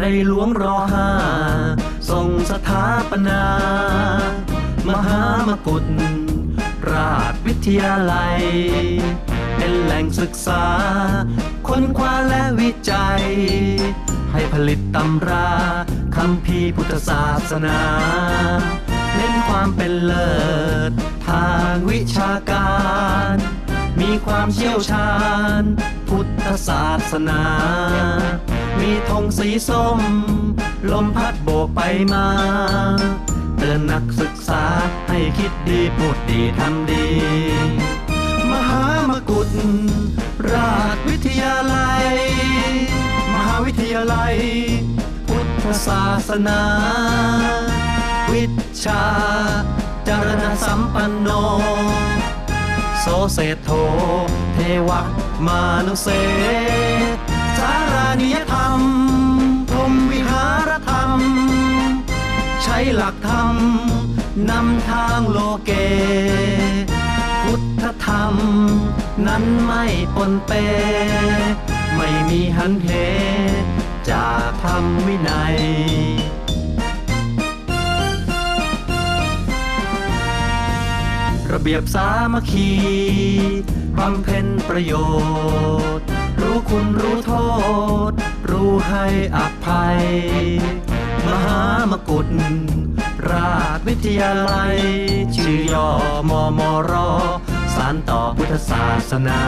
ในหลวงรอห้าทรงสถาปนา มหามกุฏราชวิทยาลัย เป็นแหล่งศึกษา ค้นคว้าและวิจัย ให้ผลิตตำราคำพีร์พุทธศาสนา เน้นความเป็นเลิศ ทางวิชาการ มีความเชี่ยวชาญ พุทธศาสนา มีธงสีส้ม ลมพัดโบกไปมา เตือนนักศึกษาให้คิดดีพูดดีทำดี มหามกุฏราชวิทยาลัย มหาวิทยาลัย พุทธศาสนา วิชา จารณสัมปันโน โสเศธโธเทวะมานุเส นิยธรรมพรมวิหารธรรม ใช้หลักธรรมนำทางโลเก พุทธธรรม นั้นไม่ปนเป ไม่มีหันเหจากธรรมวินัยระเบียบสามัคคีบำเพ็ญประโยชน์ รู้คุณรู้โทษ รู้ให้อภัย มหามกุฏราชวิทยาลัย ชื่อย่อมอมอรอสารต่อพุทธศาสนา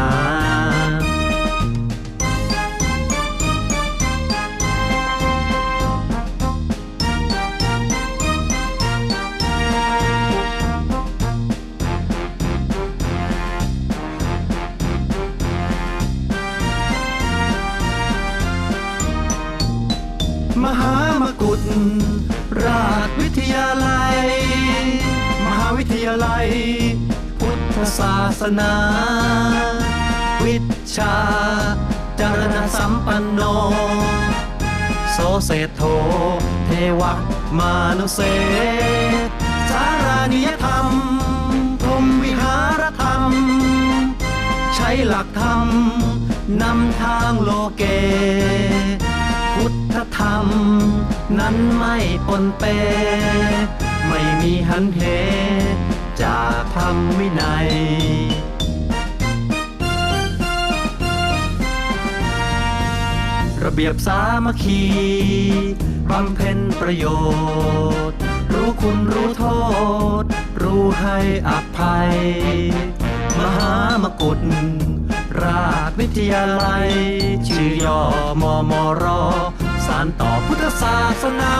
ราชวิทยาลัย มหาวิทยาลัย พุทธศาสนา วิชา จารณสัมปันโน โสเศธโธเทวะ มานุเสสารานิยธรรม พรมวิหารธรรม ใช้หลักธรรม นำทางโลเก พุทธธรรม นั้นไม่ปนเป ไม่มีหันเหจากธรรมวินัยระเบียบสามัคคีบำเพ็ญประโยชน์ รู้คุณรู้โทษ รู้ให้อภัย มหามกุฏราชวิทยาลัย ชื่อย่อมอมอรอ สานต่อพุทธศาสนา